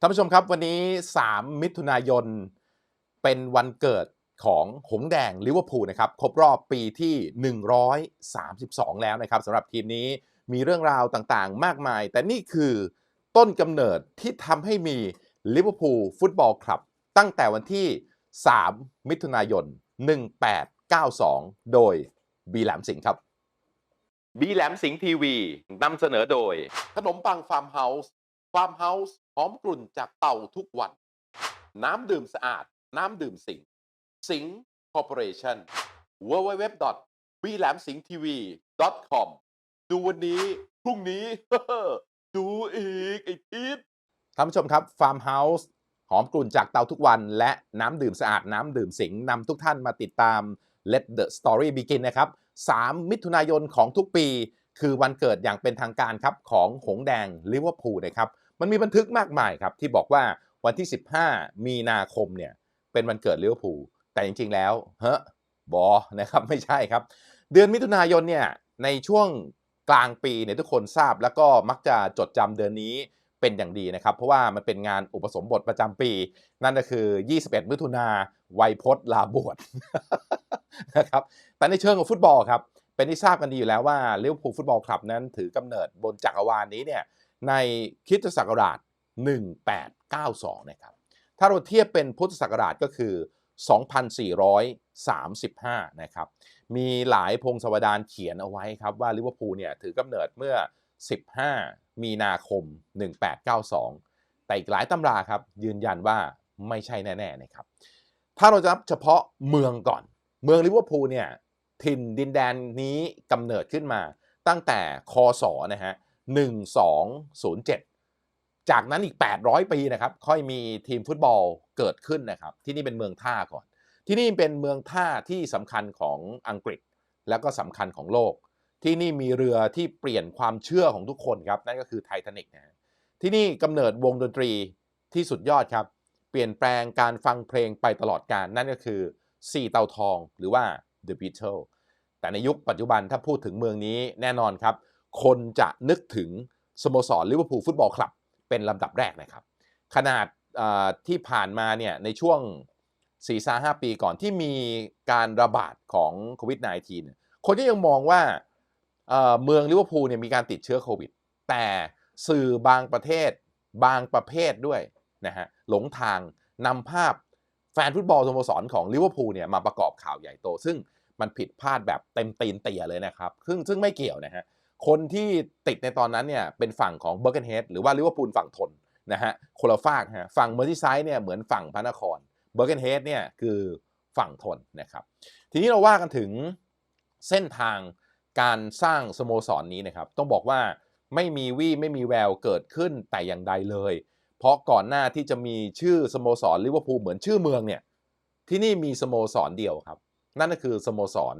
ท่านผู้ชมครับวันนี้ 3 มิถุนายน เป็นวันเกิดของหงส์แดงลิเวอร์พูลนะครับ ครบรอบปีที่ 132 แล้วนะครับสำหรับทีมนี้มีเรื่องราวต่างๆ มากมาย แต่นี่คือต้นกำเนิดที่ทำให้มีลิเวอร์พูลฟุตบอลคลับ ตั้งแต่วันที่ 3 มิถุนายน 1892 โดยบีแหลมสิงห์ครับบีแหลมสิงห์ทีวีนำเสนอโดยขนมปังฟาร์มเฮาส์ฟาร์มเฮาส์ห อมกลุ่นจากเต่าทุกวัน น้ำดื่มสะอาด น้ำดื่มสิง สิงคอร์ปอเรชั่น w w w b l a m s i n g t v com ดูวันนี้ พรุ่งนี้ ดูอีก ไอ้พีทท่านผู้ชมครับฟาร์มเฮาส์หอมกลุ่นจากเตาทุกวันและน้ำดื่มสะอาดน้ำดื่มสิงนำทุกท่านมาติดตาม Let the Story Begin นะครับ 3 มิถุนายนของทุกปี คือวันเกิดอย่างเป็นทางการครับของหงแดงลิเวอร์พูลนะครับ มันมีบันทึกมากมายครับที่บอกว่าวันที่ 15 มีนาคมเนี่ยเป็นวันเกิดเลิเวอร์พูลแต่จริงๆแล้วเฮ้บอนะครับไม่ใช่ครับ เดือนมิถุนายนเนี่ยในช่วงกลางปีเนี่ยทุกคนทราบแล้วก็มักจะจดจำเดือนนี้เป็นอย่างดีนะครับ เพราะว่ามันเป็นงานอุปสมบทประจำปี นั่นก็คือ 21 มิถุนาไวยพจน์ลาบวชนะครับแต่ในเชิงของฟุตบอลครับเป็นที่ทราบกันดีอยู่แล้วว่าเลิเวอร์พูลฟุตบอลคลับนั้นถือกำเนิดบนจักรวาลนี้เนี่ย ในคริสตศักราช 1892 นะครับ ถ้าเราเทียบเป็นพุทธศักราชก็คือ 2435 นะครับ มีหลายพงศาวดารเขียนเอาไว้ครับว่าลิเวอร์พูลเนี่ยถือกำเนิดเมื่อ 15 มีนาคม 1892 แต่อีกหลายตำราครับยืนยันว่าไม่ใช่แน่ ๆ นะครับ ถ้าเราจะนับเฉพาะเมืองก่อน เมืองลิเวอร์พูลเนี่ยถิ่นดินแดนนี้กำเนิดขึ้นมาตั้งแต่คศนะฮะ 1207 จากนั้นอีก 800 ปีนะครับ ค่อยมีทีมฟุตบอลเกิดขึ้นนะครับ ที่นี่เป็นเมืองท่าก่อน ที่นี่เป็นเมืองท่าที่สำคัญของอังกฤษ แล้วก็สำคัญของโลก ที่นี่มีเรือที่เปลี่ยนความเชื่อของทุกคนครับ นั่นก็คือไททานิกนะที่นี่กำเนิดวงดนตรีที่สุดยอดครับ เปลี่ยนแปลงการฟังเพลงไปตลอดกาลนั่นก็คือสี่เตาทองหรือว่า The Beatles แต่ในยุคปัจจุบันถ้าพูดถึงเมืองนี้แน่นอนครับ คนจะนึกถึงสโมสรลิเวอร์พูลฟุตบอลคลับ เป็นลำดับแรกนะครับ ขนาดที่ผ่านมาเนี่ยในช่วง4 5 5ปีก่อนที่มีการระบาดของโควิด -19 คนก็ยังมองว่าเมืองลิเวอร์พูลเนี่ยมีการติดเชื้อโควิด แต่สื่อบางประเทศบางประเภทด้วยนะฮะหลงทางนำภาพแฟนฟุตบอลสโมสรของลิเวอร์พูลเนี่ยมาประกอบข่าวใหญ่โต ซึ่งมันผิดพลาดแบบเต็มตีนเตี่ยเลยนะครับ ซึ่งซึ่งไม่เกี่ยวนะฮะ คนที่ติดในตอนนั้นเนี่ยเป็นฝั่งของเบอร์เกนเฮดหรือว่าลิเวอร์พูลฝั่งทนนะฮะคนละฝากฮะฝั่งเมอร์ทิไซด์เนี่ยเหมือนฝั่งพระนครเบอร์เกนเฮดเนี่ยคือฝั่งทนนะครับ ทีนี้เราว่ากันถึงเส้นทางการสร้างสโมสรนนี้นะครับ ต้องบอกว่าไม่มีวี่ไม่มีแววเกิดขึ้นแต่อย่างใดเลย เพราะก่อนหน้าที่จะมีชื่อสโมสรลิเวอร์พูลเหมือนชื่อเมืองเนี่ยที่นี่มีสโมสรเดียวครับ นั่นก็คือสโมสร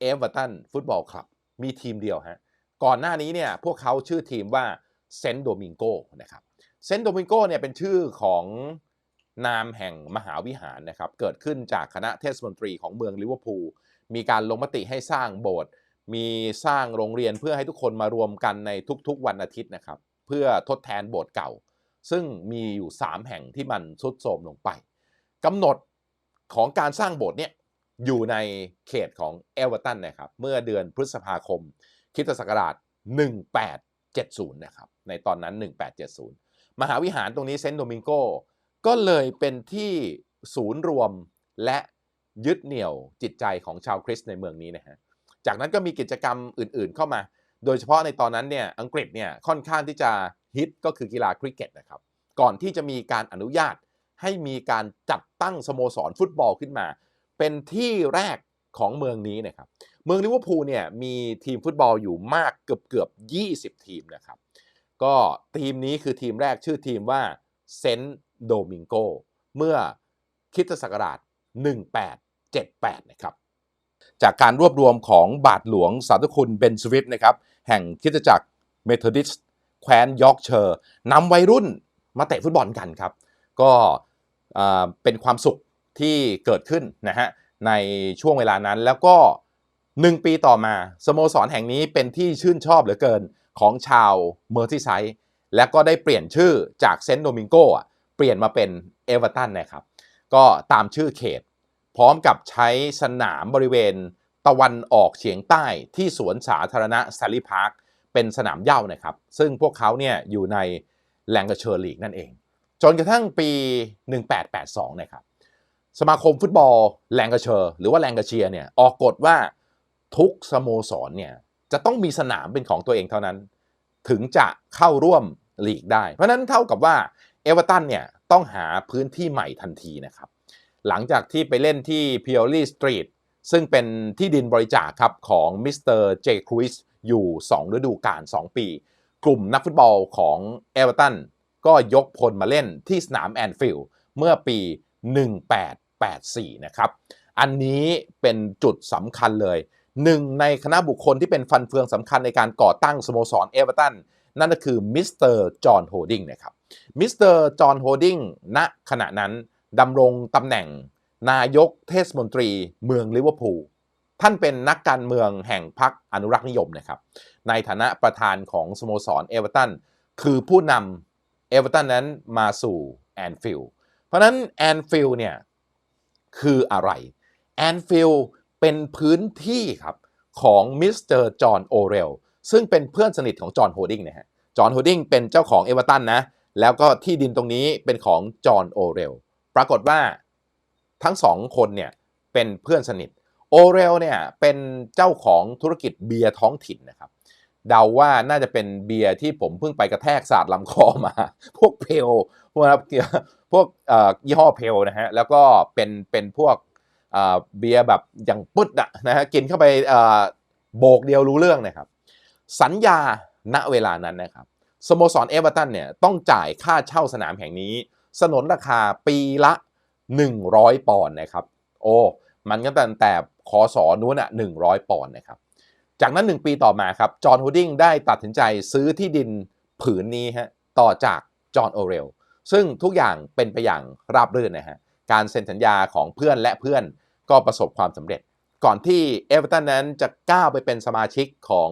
เอเวอร์ตันฟุตบอลคลับมีทีมเดียวฮะ ก่อนหน้านี้เนี่ยพวกเขาชื่อทีมว่าเซนต์โดมิงโกนะครับเซนต์โดมิงโกเนี่ยเป็นชื่อของนามแห่งมหาวิหารนะครับเกิดขึ้นจากคณะเทศมนตรีของเมืองลิเวอร์พูลมีการลงมติให้สร้างโบสถ์มีสร้างโรงเรียนเพื่อให้ทุกคนมารวมกันในทุกๆวันอาทิตย์นะครับเพื่อทดแทนโบสถ์เก่า ซึ่งมีอยู่ 3 แห่งที่มันทรุดโทรมลงไปกำหนดของการสร้างโบสถ์เนี่ยอยู่ในเขตของเอเวอร์ตันนะครับเมื่อเดือนพฤษภาคม คิตศักราช 1870 นะครับ ในตอนนั้น 1870 มหาวิหารตรงนี้เซนต์โดมิงโกก็เลยเป็นที่ศูนย์รวมและยึดเหนี่ยวจิตใจของชาวคริสต์ในเมืองนี้นะฮะ จากนั้นก็มีกิจกรรมอื่นๆเข้ามา โดยเฉพาะในตอนนั้นเนี่ยอังกฤษเนี่ยค่อนข้างที่จะฮิตก็คือกีฬาคริกเก็ตนะครับ ก่อนที่จะมีการอนุญาตให้มีการจัดตั้งสโมสรฟุตบอลขึ้นมา เป็นที่แรก ของเมืองนี้นะครับ เมืองลิเวอร์พูลเนี่ยมีทีมฟุตบอลอยู่มากเกือบเกือบ 20 ทีมนะครับ ก็ทีมนี้คือทีมแรกชื่อทีมว่าเซนต์โดมิงโกเมื่อคริสตศักราช 1878 นะครับ จากการรวบรวมของบาทหลวงสาธุคุณเบนสวิตนะครับ แห่งคิตจักรเมทอดิสแคว้นยอร์กเชอร์นำวัยรุ่นมาเตะฟุตบอลกันครับ ก็เป็นความสุขที่เกิดขึ้นนะฮะ ในช่วงเวลานั้น แล้วก็ 1 ปีต่อมาสโมสรแห่งนี้เป็นที่ชื่นชอบเหลือเกินของชาวเมอร์ทิไซด์แล้วก็ได้เปลี่ยนชื่อจากเซนต์โดมิงโกเปลี่ยนมาเป็นเอเวอร์ตันนะครับ ก็ตามชื่อเขต พร้อมกับใช้สนามบริเวณตะวันออกเฉียงใต้ที่สวนสาธารณะซาลีพาร์คเป็นสนามเย้านะครับ ซึ่งพวกเขาเนี่ยอยู่ในแลงกาเชอร์ลีกนั่นเอง จนกระทั่งปี 1882 นะครับ สมาคมฟุตบอลแลงกาเชอร์หรือว่าแลงกาเชียเนี่ยออกกฎว่าทุกสโมสรเนี่ยจะต้องมีสนามเป็นของตัวเองเท่านั้น ถึงจะเข้าร่วมลีกได้ เพราะนั้นเท่ากับว่าเอเวอร์ตันเนี่ยต้องหาพื้นที่ใหม่ทันทีนะครับ หลังจากที่ไปเล่นที่พิโอลีสตรีทซึ่งเป็นที่ดินบริจาคครับของมิสเตอร์เจครูซอยู่ 2 ฤดูกาล2 ปี กลุ่มนักฟุตบอลของเอเวอร์ตันก็ยกพลมาเล่นที่สนามแอนฟิลด์เมื่อปี 1884 นะครับ อันนี้เป็นจุดสำคัญเลยหนึ่งในคณะบุคคลที่เป็นฟันเฟืองสำคัญในการก่อตั้งสโมสรเอเวอร์ตันนั่นก็คือมิสเตอร์จอห์นโฮดิงนะครับมิสเตอร์จอห์นโฮดิงณขณะนั้นดำรงตำแหน่งนายกเทศมนตรีเมืองลิเวอร์พูลท่านเป็นนักการเมืองแห่งพรรคอนุรักษ์นิยมนะครับ ในฐานะประธานของสโมสรเอเวอร์ตันคือผู้นำเอเวอร์ตันนั้นมาสู่แอนฟิลด์เพราะนั้นแอนฟิลด์เนี่ย คืออะไรแอนฟิลเป็นพื้นที่ครับของมิสเตอร์จอห์นโอเรลซึ่งเป็นเพื่อนสนิทของจอห์นโฮดดิงนะฮะจอห์นโฮดดิงเป็นเจ้าของเอเวอร์ตันนะ แล้วก็ที่ดินตรงนี้เป็นของจอห์นโอเรลปรากฏว่าทั้งสองคนเนี่ยเป็นเพื่อนสนิทโอเรลเนี่ยเป็นเจ้าของธุรกิจเบียร์ท้องถิ่นนะครับเดาว่าน่าจะเป็นเบียร์ที่ผมเพิ่งไปกระแทกสาดลำคอมา พวกเพลพวก พวกยี่ห้อเพลนะฮะแล้วก็เป็นเป็นพวกเบียร์แบบอย่างปึ๊ดอะนะฮะกินเข้าไปโบกเดียวรู้เรื่องนะครับ สัญญาณเวลานั้นนะครับสโมสรเอเวอร์ตันเนี่ยต้องจ่ายค่าเช่าสนามแห่งนี้ สนนราคาปีละ 100 ปอนด์นะครับ โอ้มันก็ตั้งแต่คอสอนู้นอะ100 ปอนด์นะครับ จากนั้น 1 ปีต่อมาครับ จอห์นฮูดิงได้ตัดสินใจซื้อที่ดินผืนนี้ฮะต่อจากจอห์นโอเรล ซึ่งทุกอย่างเป็นไปอย่างราบรื่นนะฮะการเซ็นสัญญาของเพื่อนและเพื่อนก็ประสบความสำเร็จ ก่อนที่เอเวอร์ตันนั้นจะก้าวไปเป็นสมาชิกของ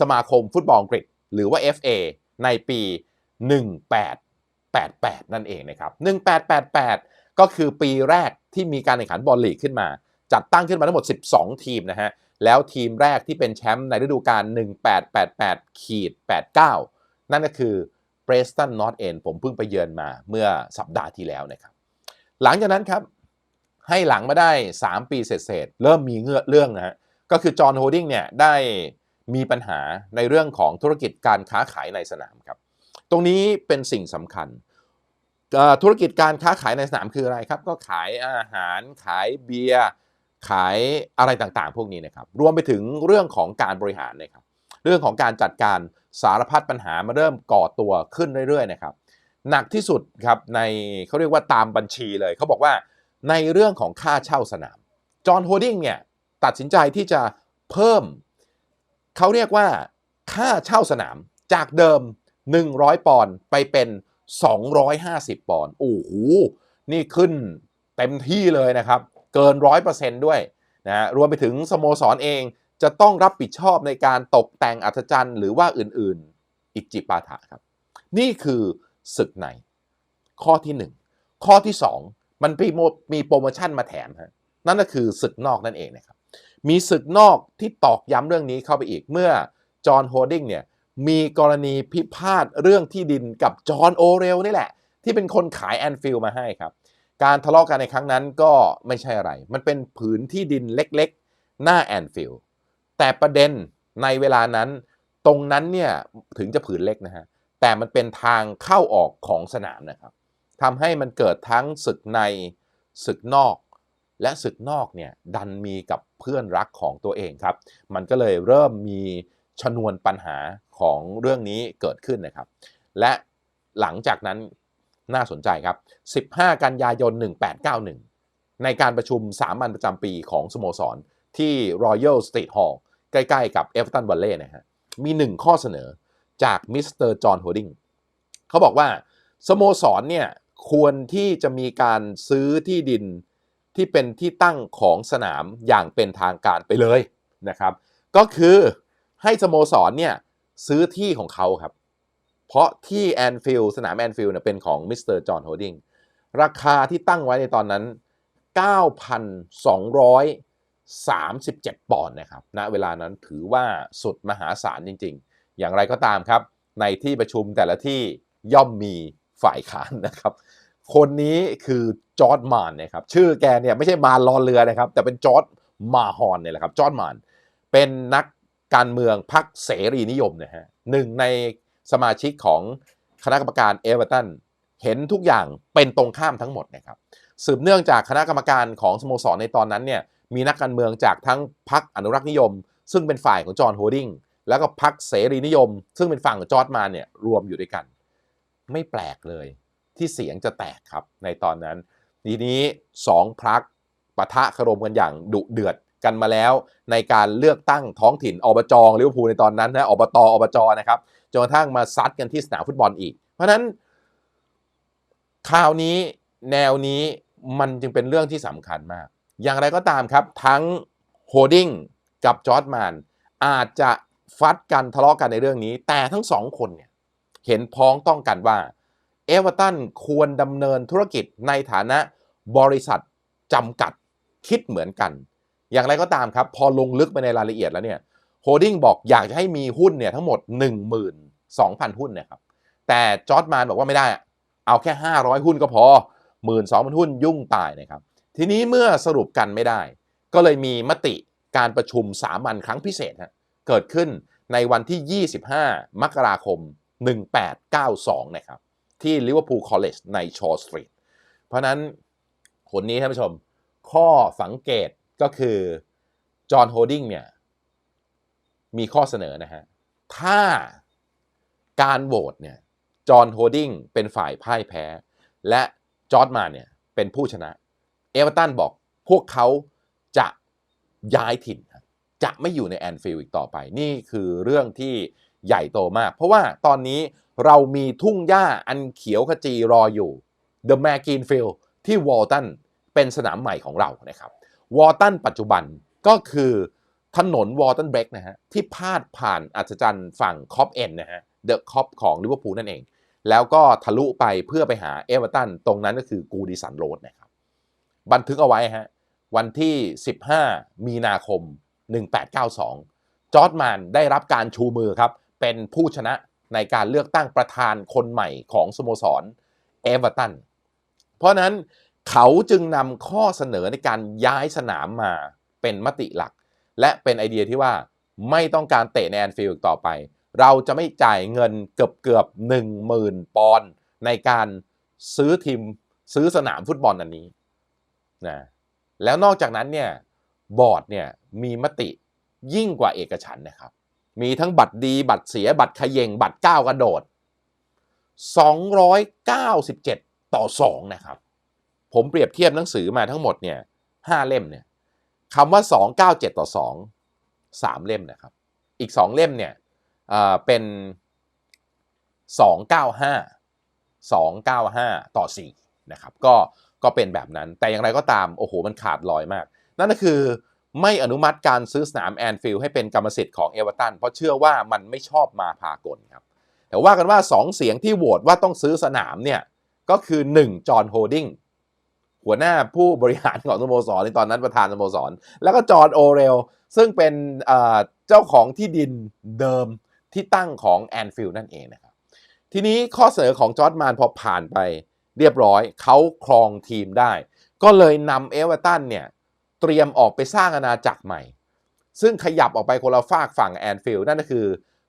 สมาคมฟุตบอลอังกฤษ หรือว่า FA ในปี 1888 นั่นเองนะครับ 1888 ก็คือปีแรกที่มีการแข่งขันบอลลีกขึ้นมา จัดตั้งขึ้นมาทั้งหมด 12 ทีมนะฮะ แล้วทีมแรกที่เป็นแชมป์ในฤดูกาล 1888-89 นั่นก็คือ เบรสตันนอตเอนผมเพิ่งไปเยือนมาเมื่อสัปดาห์ที่แล้วนะครับ หลังจากนั้นครับ ให้หลังมาได้ 3 ปีเสร็จๆเริ่มมีเงื่อเรื่องนะฮะก็คือจอห์นโฮดิงเนี่ยได้มีปัญหาในเรื่องของธุรกิจการค้าขายในสนามครับ ตรงนี้เป็นสิ่งสำคัญธุรกิจการค้าขายในสนามคืออะไรครับ ก็ขายอาหาร ขายเบียร์ขายอะไรต่างๆ พวกนี้นะครับ รวมไปถึงเรื่องของการบริหารนะครับ เรื่องของการจัดการ สารพัดปัญหามาเริ่มก่อตัวขึ้นเรื่อยๆนะครับหนักที่สุดครับในเขาเรียกว่าตามบัญชีเลยเขาบอกว่าในเรื่องของค่าเช่าสนามจอห์นโฮดดิ้งเนี่ยตัดสินใจที่จะเพิ่ม เขาเรียกว่าค่าเช่าสนามจากเดิม 100 ปอนด์ไปเป็น 250 ปอนด์โอ้โหนี่ขึ้นเต็มที่เลยนะครับ เกิน 100%ด้วยนะรวมไปถึงสโมสรเอง จะต้องรับผิดชอบในการตกแต่งอัธจันทร์หรือว่าอื่นๆอีกจิปาถะครับ นี่คือศึกในข้อที่ 1 ข้อที่ 2 มันมีมีโปรโมชั่นมาแถมฮะนั่นก็คือศึกนอกนั่นเองนะครับ มีศึกนอกที่ตอกย้ำเรื่องนี้เข้าไปอีกเมื่อจอห์นโฮดดิงเนี่ยมีกรณีพิพาทเรื่องที่ดินกับจอห์นโอเรลนี่แหละ ที่เป็นคนขายแอนฟิลมาให้ครับ การทะเลาะกันในครั้งนั้นก็ไม่ใช่อะไร มันเป็นผืนที่ดินเล็กๆ หน้าแอนฟิล แต่ประเด็นในเวลานั้น ตรงนั้นเนี่ยถึงจะผืนเล็กนะฮะแต่มันเป็นทางเข้าออกของสนามนะครับทำให้มันเกิดทั้งศึกในศึกนอก และศึกนอกเนี่ยดันมีกับเพื่อนรักของตัวเองครับ มันก็เลยเริ่มมีชนวนปัญหาของเรื่องนี้เกิดขึ้นนะครับ และหลังจากนั้นน่าสนใจครับ 15 กันยายน 1891 ในการประชุมสามัญประจำปีของสโมสรที่ Royal Street Hall ใกล้ๆกับ Everton Valley นะฮะมีหนึ่งข้อเสนอจากมิสเตอร์จอห์นโฮดิงเขาบอกว่า สโมสรเนี่ยควรที่จะมีการซื้อที่ดินที่เป็นที่ตั้งของสนามอย่างเป็นทางการไปเลยนะครับ ก็คือให้สโมสรเนี่ยซื้อที่ของเขาครับ เพราะที่แอนฟิลด์สนามแอนฟิลด์เนี่ยเป็นของมิสเตอร์จอห์นโฮดดิงราคาที่ตั้งไว้ในตอนนั้น 37 ปอนด์นะครับณเวลานั้นถือว่าสุดมหาศาลจริง ๆ อย่างไรก็ตามครับ ในที่ประชุมแต่ละที่ย่อมมีฝ่ายค้านนะครับ คนนี้คือจอร์ดมานนะครับชื่อแกเนี่ยไม่ใช่มารรอเรือนะครับ แต่เป็นจอร์ดมาฮอนเนี่ยแหละครับจอร์ดมานเป็นนักการเมืองพรรคเสรีนิยมนะฮะหนึ่งในสมาชิกของคณะกรรมการเอเวอร์ตันเห็นทุกอย่างเป็นตรงข้ามทั้งหมดนะครับสืบเนื่องจากคณะกรรมการของสโมสรในตอนนั้นเนี่ย มีนักการเมืองจากทั้งพรรคอนุรักษ์นิยม ซึ่งเป็นฝ่ายของจอห์นโฮดิงแล้วก็พรรคเสรีนิยม ซึ่งเป็นฝั่งของจอร์ดมาเนี่ยรวมอยู่ด้วยกัน ไม่แปลกเลยที่เสียงจะแตกครับในตอนนั้น ทีนี้สองพรรคปะทะคารมกันอย่างดุเดือดกันมาแล้ว ในการเลือกตั้งท้องถิ่นอบจลิเวอร์พูลในตอนนั้นนะอบตอบจนะครับจนกระทั่งมาซัดกันที่สนามฟุตบอลอีก เพราะฉะนั้นคราวนี้แนวนี้มันจึงเป็นเรื่องที่สำคัญมาก อย่างไรก็ตามครับ ทั้งโฮดดิ้งกับจอร์ดแมนอาจจะฟัดกันทะเลาะกันในเรื่องนี้ แต่ทั้งสองคนเนี่ยเห็นพ้องต้องกันว่าเอเวอร์ตันควรดำเนินธุรกิจในฐานะบริษัทจำกัดคิดเหมือนกัน อย่างไรก็ตามครับ พอลงลึกไปในรายละเอียดแล้วเนี่ยโฮดดิ้งบอกอยากจะให้มีหุ้นเนี่ยทั้งหมด 12,000 หุ้นนะครับแต่จอร์ดมานบอกว่าไม่ได้ เอาแค่ 500 หุ้นก็พอ 12,000 หุ้นยุ่งตายนะครับ ทีนี้เมื่อสรุปกันไม่ได้ ก็เลยมีมติการประชุมสามัญครั้งพิเศษฮะเกิดขึ้นในวันที่ 25 มกราคม 1892 นะครับ ที่ลิเวอร์พูลคอลเลจในชอร์สตรีทเพราะนั้นคนนี้ท่านผู้ชม ข้อสังเกตก็คือจอห์นโฮดดิงเนี่ยมีข้อเสนอนะฮะ ถ้าการโหวตเนี่ยจอห์นโฮดดิงเป็นฝ่ายพ่ายแพ้ และจอร์ดมาเนี่ยเป็นผู้ชนะ เอเวอร์ตันบอกพวกเขาจะย้ายถิ่น จะไม่อยู่ในแอนฟิลด์อีกต่อไป นี่คือเรื่องที่ใหญ่โตมาก เพราะว่าตอนนี้เรามีทุ่งหญ้าอันเขียวขจีรออยู่ The m a g i n Field ที่วอลตันเป็นสนามใหม่ของเรานะครับวอลตันปัจจุบันก็คือถนนวอลตันเบรกนะฮะที่พาดผ่านอัศจรรย์ฝั่งคอปเอ็นนะฮะเดอะคอปของลิเวอร์พูลนั่นเอง แล้วก็ทะลุไปเพื่อไปหาเอเวอร์ตันตรงนั้นก็คือกูดิสันโรดนะครับ บันทึกเอาไว้ฮะวันที่ 15 มีนาคม 1892 จอร์ดแมนได้รับการชูมือครับ เป็นผู้ชนะในการเลือกตั้งประธานคนใหม่ของสโมสรเอเวอร์ตัน เพราะนั้นเขาจึงนำข้อเสนอในการย้ายสนามมาเป็นมติหลัก และเป็นไอเดียที่ว่าไม่ต้องการเตะในแอนฟิลด์ต่อไป เราจะไม่จ่ายเงินเกือบเกือบหนึ่งหมื่นปอนด์ในการซื้อทีมซื้อสนามฟุตบอลอันนี้ นะแล้วนอกจากนั้นเนี่ยบอร์ดเนี่ยมีมติยิ่งกว่าเอกฉันนะครับ มีทั้งบัตรดีบัตรเสียบัตรขยงบัตรก้าวกระโดด 297 ต่อ 2 นะครับ ผมเปรียบเทียบหนังสือมาทั้งหมดเนี่ย5เล่มเนี่ยคำว่า 297 ต่อ 2 3 เล่มนะครับ อีก 2 เล่มเนี่ยเอ่อเป็น 295 295 ต่อ 4 นะครับ ก็ ก็เป็นแบบนั้น แต่อย่างไรก็ตามโอ้โหมันขาดลอยมาก นั่นก็คือไม่อนุมัติการซื้อสนามแอนฟิลด์ให้เป็นกรรมสิทธิ์ของเอเวอร์ตันเพราะเชื่อว่ามันไม่ชอบมาพากลครับแต่ว่ากันว่า 2 เสียงที่โหวตว่าต้องซื้อสนามเนี่ยก็คือ 1 จอห์นโฮดดิงหัวหน้าผู้บริหารของสโมสรในตอนนั้นประธานสโมสร แล้วก็จอห์นโอเรลซึ่งเป็นเจ้าของที่ดินเดิมที่ตั้งของแอนฟิลด์นั่นเองนะครับทีนี้ข้อเสนอของจอร์ดมานพอผ่านไป เรียบร้อย เขาครองทีมได้ ก็เลยนำเอเวอร์ตันเนี่ยเตรียมออกไปสร้างอาณาจักรใหม่ ซึ่งขยับออกไปคนละฝากฝั่งแอนฟิลด์นั่นก็คือ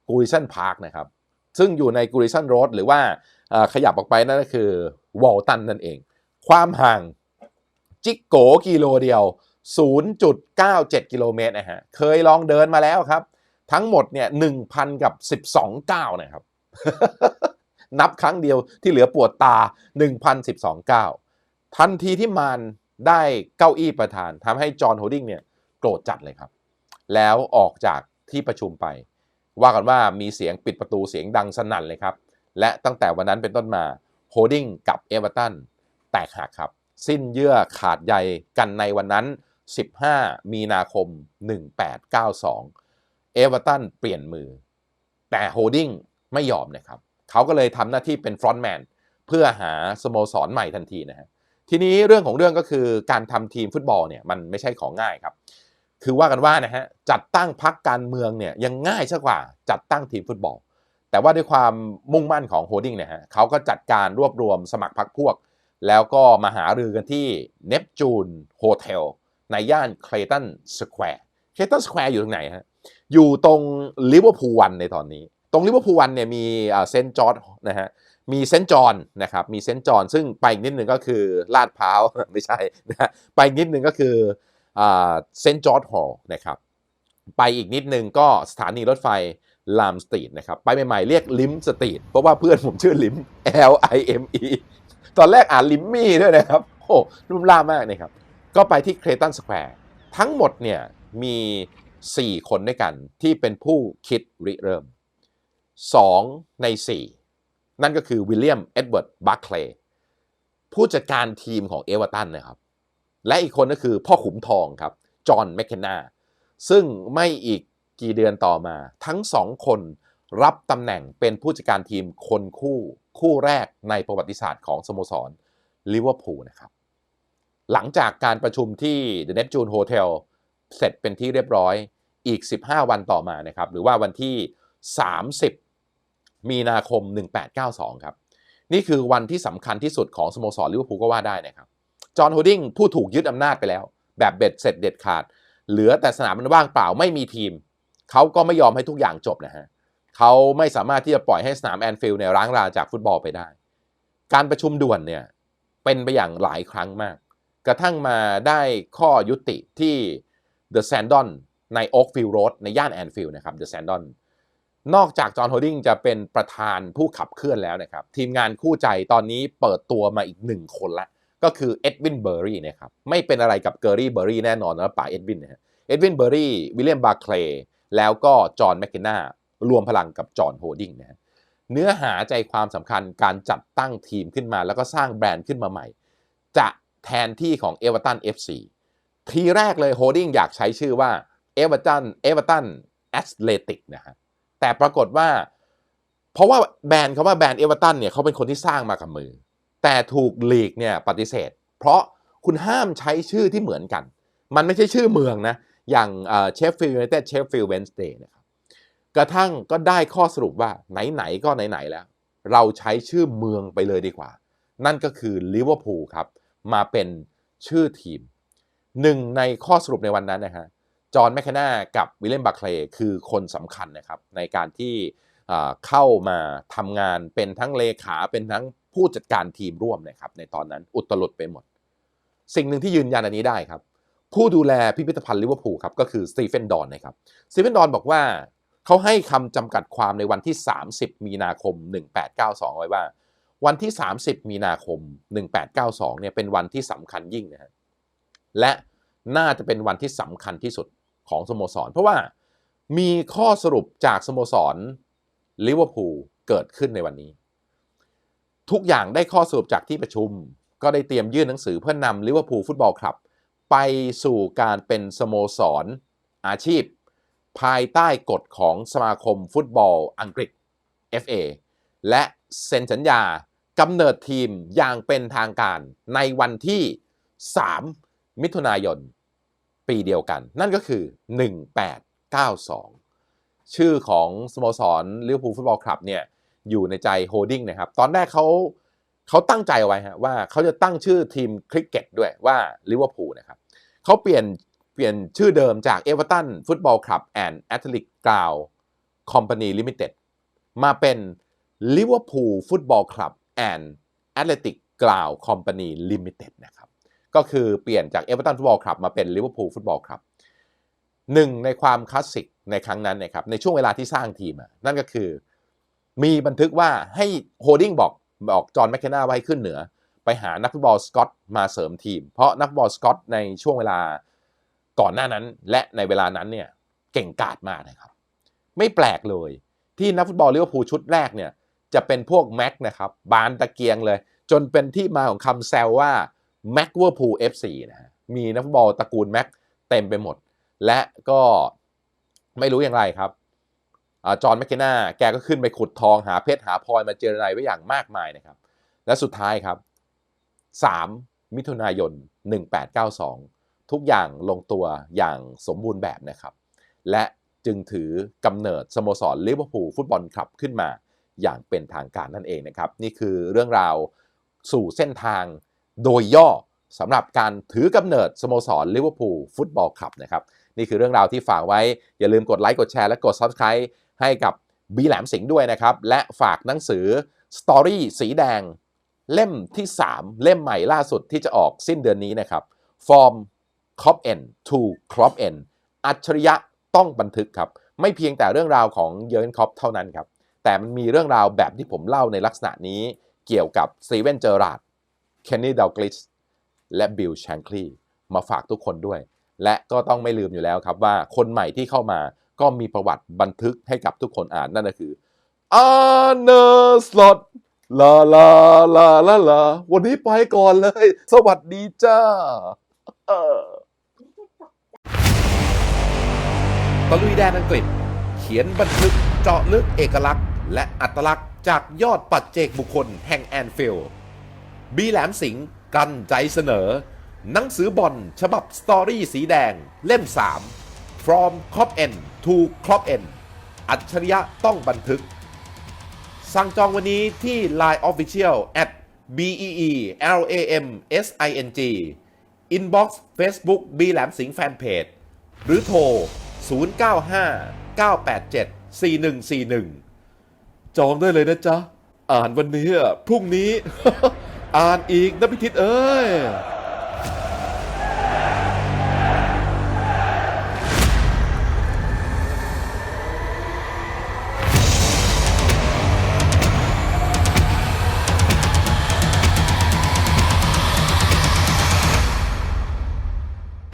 กูริสันพาร์คนะครับ ซึ่งอยู่ในกูริสันโรดหรือว่าขยับออกไปนั่นก็คือวอลตันนั่นเอง ความห่างจิกโกกิโลเดียว 0.97 กิโลเมตรนะฮะ เคยลองเดินมาแล้วครับ ทั้งหมดเนี่ย1,000 กับ 12ก้าวนะครับ นับครั้งเดียวที่เหลือปวดตา 1,012ก้าวทันทีที่มานได้เก้าอี้ประธานทำให้จอห์นโฮดดิ้งเนี่ยโกรธจัดเลยครับ แล้วออกจากที่ประชุมไป ว่ากันว่ามีเสียงปิดประตูเสียงดังสนั่นเลยครับ และตั้งแต่วันนั้นเป็นต้นมาโฮดดิ้งกับเอเวอร์ตันแตกหักครับ สิ้นเยื่อขาดใยกันในวันนั้น 15 มีนาคม 1892 เอเวอร์ตันเปลี่ยนมือ แต่โฮดดิ้งไม่ยอมนะครับ เขาก็เลยทำหน้าที่เป็นฟรอนต์แมนเพื่อหาสโมสรใหม่ทันทีนะฮะทีนี้เรื่องของเรื่องก็คือการทำทีมฟุตบอลเนี่ยมันไม่ใช่ของง่ายครับ คือว่ากันว่านะฮะจัดตั้งพักการเมืองเนี่ยยังง่ายซะกว่าจัดตั้งทีมฟุตบอล แต่ว่าด้วยความมุ่งมั่นของโฮดดิ้งเนี่ยฮะเขาก็จัดการรวบรวมสมัครพรรคพวก แล้วก็มาหารือกันที่เนปจูนโฮเทลในย่านเคลตันสแควร์เคลตันสแควร์อยู่ตรงไหนฮะอยู่ตรงลิเวอร์พูลวันในตอนนี้ ตรงลิเวอร์พูลวันเนี่ยมีเซนจอร์ดนะฮะมีเซนจอห์นนะครับมีเซนจอห์นซึ่งไปอีกนิดนึงก็คือลาดพร้าวไม่ใช่นะไปอีกนิดนึงก็คือเซนจอร์ดฮอลล์นะครับไปอีกนิดนึงก็สถานีรถไฟลามสตรีทนะครับไปใหม่ๆเรียกลิมสตรีทเพราะว่าเพื่อนผมชื่อลิม L I M E ตอนแรกอ่านลิมมี่ด้วยนะครับโอ้รุ่มล่ามากนะครับก็ไปที่เครตันสแควร์ทั้งหมดเนี่ยมี 4 คนด้วยกันที่เป็นผู้คิดริเริ่ม 2 ใน 4 นั่นก็คือวิลเลียมเอ็ดเวิร์ดบัคเคลย์ผู้จัดการทีมของเอเวอร์ตันนะครับ และอีกคนก็คือพ่อขุมทองครับ จอห์นแมคเคนนาซึ่งไม่อีกกี่เดือนต่อมา ทั้งสองคนรับตำแหน่งเป็นผู้จัดการทีมคนคู่คู่แรกในประวัติศาสตร์ของสโมสรลิเวอร์พูลนะครับ หลังจากการประชุมที่ The Neptune Hotel เสร็จเป็นที่เรียบร้อยอีก 15 วันต่อมานะครับ หรือว่าวันที่ 30 มีนาคม 1892 ครับ นี่คือวันที่สำคัญที่สุดของสโมสรลิเวอร์พูลก็ว่าได้นะครับ จอห์นโฮดดิ้งผู้ถูกยึดอำนาจไปแล้ว แบบเบ็ดเสร็จเด็ดขาด เหลือแต่สนามมันว่างเปล่าไม่มีทีม เขาก็ไม่ยอมให้ทุกอย่างจบนะฮะเขาไม่สามารถที่จะปล่อยให้สนามแอนฟิลด์เนี่ยร้างราจากฟุตบอลไปได้ การประชุมด่วนเนี่ยเป็นไปอย่างหลายครั้งมาก กระทั่งมาได้ข้อยุติที่ The Sandon ใน Oakfield Road ในย่านแอนฟิลด์นะครับ The Sandon น นอกจากจอห์นโฮดดิ้งจะเป็นประธานผู้ขับเคลื่อนแล้วนะครับ ทีมงานคู่ใจตอนนี้เปิดตัวมาอีกหนึ่งคนละ ก็คือเอ็ดวินเบอร์รี่นะครับไม่เป็นอะไรกับเกอร์รี่เบอร์รี่แน่นอนนะป่าเอ็ดวินนะฮะเอ็ดวินเบอร์รี่วิลเลียมบาร์เคลย์แล้วก็จอห์นแมคเคนนารวมพลังกับจอห์นโฮดดิ้งนะฮะเนื้อหาใจความสำคัญการจัดตั้งทีมขึ้นมา แล้วก็สร้างแบรนด์ขึ้นมาใหม่ จะแทนที่ของเอเวอร์ตัน FC ทีแรกเลยโฮดดิ้งอยากใช้ชื่อว่าเอเวอร์ตันเอเวอร์ตันแอสเลติกนะฮะ แต่ปรากฏว่า เพราะว่าแบรนด์เขาว่าแบรนด์เอเวอร์ตันเนี่ยเขาเป็นคนที่สร้างมากับมือ แต่ถูกลีกเนี่ยปฏิเสธ เพราะคุณห้ามใช้ชื่อที่เหมือนกัน มันไม่ใช่ชื่อเมืองนะ อย่างเชฟฟิลด์ยูไนเต็ดเชฟฟิลด์เวนสเดย์นะครับกระทั่งก็ได้ข้อสรุปว่าไหนๆก็ไหนๆแล้ว เราใช้ชื่อเมืองไปเลยดีกว่า นั่นก็คือลิเวอร์พูลครับมาเป็นชื่อทีมหนึ่งในข้อสรุปในวันนั้นนะฮะ จอห์นแมคเคนนากับวิลเลมบาร์เคลคือคนสำคัญนะครับในการที่เข้ามาทำงานเป็นทั้งเลขาเป็นทั้งผู้จัดการทีมร่วมนะครับในตอนนั้นอุตลุดไปหมด สิ่งหนึ่งที่ยืนยันอันนี้ได้ครับ ผู้ดูแลพิพิธภัณฑ์ลิเวอร์พูลครับก็คือสตีเฟนดอนนะครับสตีเฟนดอนบอกว่าเขาให้คำจำกัดความในวันที่ 30 มีนาคม 1892 ไว้ว่า วันที่ 30 มีนาคม 1892 เนี่ยเป็นวันที่สำคัญยิ่งนะฮะและน่าจะเป็นวันที่สำคัญที่สุด ของสโมสร เพราะว่ามีข้อสรุปจากสโมสรลิเวอร์พูลเกิดขึ้นในวันนี้ ทุกอย่างได้ข้อสรุปจากที่ประชุม ก็ได้เตรียมยื่นหนังสือเพื่อนำลิเวอร์พูลฟุตบอลคลับ ไปสู่การเป็นสโมสรอาชีพ ภายใต้กฎของสมาคมฟุตบอลอังกฤษ FA และเซ็นสัญญากำเนิดทีมอย่างเป็นทางการในวันที่ 3 มิถุนายน ปีเดียวกัน นั่นก็คือ 1892 ชื่อของสโมสรลิเวอร์พูลฟุตบอลคลับเนี่ยอยู่ในใจโฮดดิ้งนะครับ ตอนแรกเขาเขาตั้งใจเอาไว้ฮะว่าเขาจะตั้งชื่อทีมคริกเก็ตด้วยว่าลิเวอร์พูลนะครับเขาเปลี่ยนเปลี่ยนชื่อเดิมจากเอเวอร์ตันฟุตบอลคลับแอนด์แอตเลติกกราวคอมพานีลิมิเต็ดมาเป็นลิเวอร์พูลฟุตบอลคลับแอนด์แอตเลติกกราวคอมพานีลิมิเต็ดนะครับ ก็คือเปลี่ยนจากเอเวอร์ตันฟุตบอลคลับมาเป็นลิเวอร์พูลฟุตบอลคลับหนึ่งในความคลาสสิกในครั้งนั้นนะครับในช่วงเวลาที่สร้างทีมนั่นก็คือ มีบันทึกว่าให้โฮดดิ้งบอกบอกจอห์นแมคเคนนาไว้ขึ้นเหนือ ไปหานักฟุตบอลสกอตมาเสริมทีม เพราะนักฟุตบอลสกอตในช่วงเวลาก่อนหน้านั้น และในเวลานั้นเนี่ยเก่งกาจมากนะครับ ไม่แปลกเลยที่นักฟุตบอลลิเวอร์พูลชุดแรกเนี่ยจะเป็นพวกแม็กนะครับบานตะเกียงเลย จนเป็นที่มาของคำแซวว่า แม็กเวอร์พูล FC นะฮะมีนักฟุตบอลตระกูลแม็กเต็มไปหมด และก็ไม่รู้อย่างไรครับอจอห์นแมคเคนนาแกก็ขึ้นไปขุดทองหาเพชรหาพลอยมาเจรไนไว้อย่างมากมายนะครับ และสุดท้ายครับ 3 มิถุนายน 1892 ทุกอย่างลงตัวอย่างสมบูรณ์แบบนะครับ และจึงถือกำเนิดสโมสรลิเวอร์พูลฟุตบอลคลับขึ้นมาอย่างเป็นทางการนั่นเองนะครับ นี่คือเรื่องราวสู่เส้นทาง โดยย่อสำหรับการถือกำเนิดสโมสรลิเวอร์พูลฟุตบอลคลับนะครับ นี่คือเรื่องราวที่ฝากไว้ อย่าลืมกดไลค์กดแชร์และกด Subscribe ให้กับบีแหลมสิงห์ด้วยนะครับ และฝากหนังสือ Story สีแดง เล่มที่ 3 เล่มใหม่ล่าสุดที่จะออกสิ้นเดือนนี้นะครับ From Crop N to Crop N อัจฉริยะต้องบันทึกครับ ไม่เพียงแต่เรื่องราวของเยอร์เกนครอปเท่านั้นครับ แต่มันมีเรื่องราวแบบที่ผมเล่าในลักษณะนี้เกี่ยวกับซีเวนเจอราด เคนนี่ด g กลิสและบิลแชงคลีมาฝากทุกคนด้วย และก็ต้องไม่ลืมอยู่แล้วครับว่าคนใหม่ที่เข้ามาก็มีประวัติบันทึกให้กับทุกคนอ่านนั่นก็คืออาร์เนอร์สลอตลาลาลาลาลาวันนี้ไปก่อนเลย สวัสดีจ้าตะลุยแดนอังกฤษ เขียนบันทึกเจาะลึกเอกลักษณ์ และอัตลักษณ์จากยอดปัจเจกบุคคลแห่งแอนฟิลด์ บีแหลมสิงห์กันใจเสนอ หนังสือบอลฉบับสตอรี่สีแดงเล่ม 3 From Crop N to Crop N อัจฉริยะต้องบันทึก สั่งจองวันนี้ที่ Line Official at b e e l a m s i n g Inbox Facebook บีแหลมสิงห์แฟนเพจหรือโทร 095 987 4141 จองได้เลยนะจ๊ะ อ่านวันนี้พรุ่งนี้ อ่านอีกนะพิทิศเอ้ย